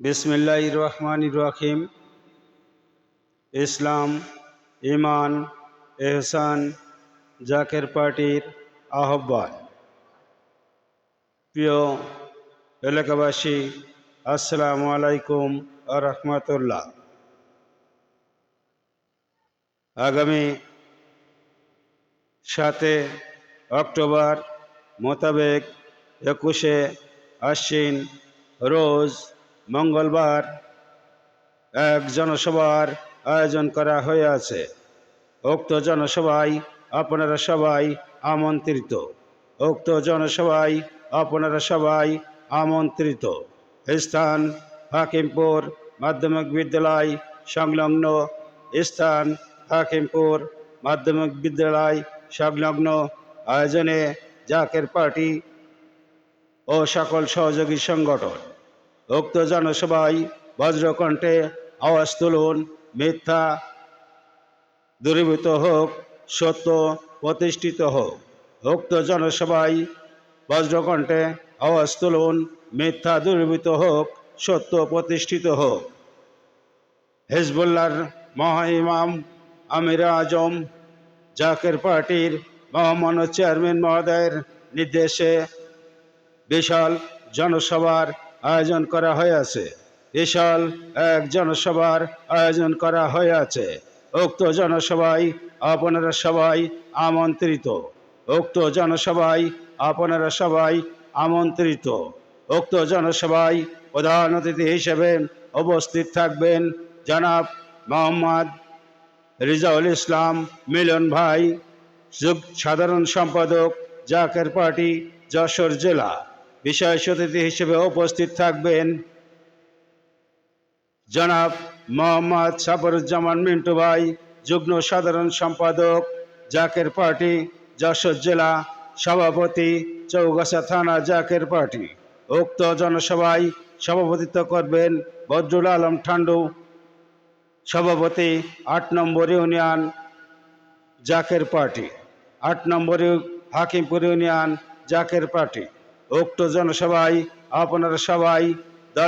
বিসমিল্লাহ রহমান রহিম। ইসলাম ইমান এহসান, জাকের পার্টির আহ্বান। প্রিয় এলাকাবাসী, আসসালামু আলাইকুম রহমতুল্লাহ। আগামী সাতে অক্টোবর মোতাবেক একুশে আশ্বিন রোজ মঙ্গলবার এক জনসভার আয়োজন করা হয়েছে। উক্ত জনসভায় আপনারা সবাই আমন্ত্রিত। উক্ত জনসভায় আপনারা সবাই আমন্ত্রিত। স্থান হাকিমপুর মাধ্যমিক বিদ্যালয় সংলগ্ন স্থান হাকিমপুর মাধ্যমিক বিদ্যালয় সংলগ্ন। আয়োজনে জাকের পার্টি ও সকল সহযোগী সংগঠন উক্ত জনসভায় বজ্রকণ্ঠে আওয়াজ তুলুন, মিথ্যা দূরীভূত হোক, সত্য প্রতিষ্ঠিত হোক। উক্ত জনসভায় বজ্রকণ্ঠে আওয়াজ তুলুন, মিথ্যা দূরীভূত হোক, সত্য প্রতিষ্ঠিত হোক। হেজবুল্লার মহাইমাম আমির আজম জাকের পার্টির মহামান্য চেয়ারম্যান মহোদয়ের নির্দেশে বিশাল জনসভার আয়োজন করা হয়েছে বিশাল এক জনসভার আয়োজন করা হয়েছে উক্ত জনসভায় আপনারা সবাই আমন্ত্রিত। উক্ত জনসভায় আপনারা সবাই আমন্ত্রিত। উক্ত জনসভায় প্রধান অতিথি হিসেবে উপস্থিত থাকবেন জনাব মোহাম্মদ রিজাউল ইসলাম মিলন ভাই সাধারণ সম্পাদক জাকের পার্টি যশোর জেলা। বিশেষ অতিথি হিসেবে উপস্থিত থাকবেন জনাব মোহাম্মদ সাফরুজ্জামান মিন্টু ভাই, যুগ্ম সাধারণ সম্পাদক, জাকের পার্টি, যশোর জেলা সভাপতি, চৌগাছা থানা জাকের পার্টি। উক্ত জনসভায় সভাপতিত্ব করবেন বদরুল আলম ঠান্ডু সভাপতি আট নম্বর ইউনিয়ন জাকের পার্টি। আট নম্বর হাকিমপুর ইউনিয়ন জাকের পার্টি। উক্ত জনসভায় আপনারা সবাই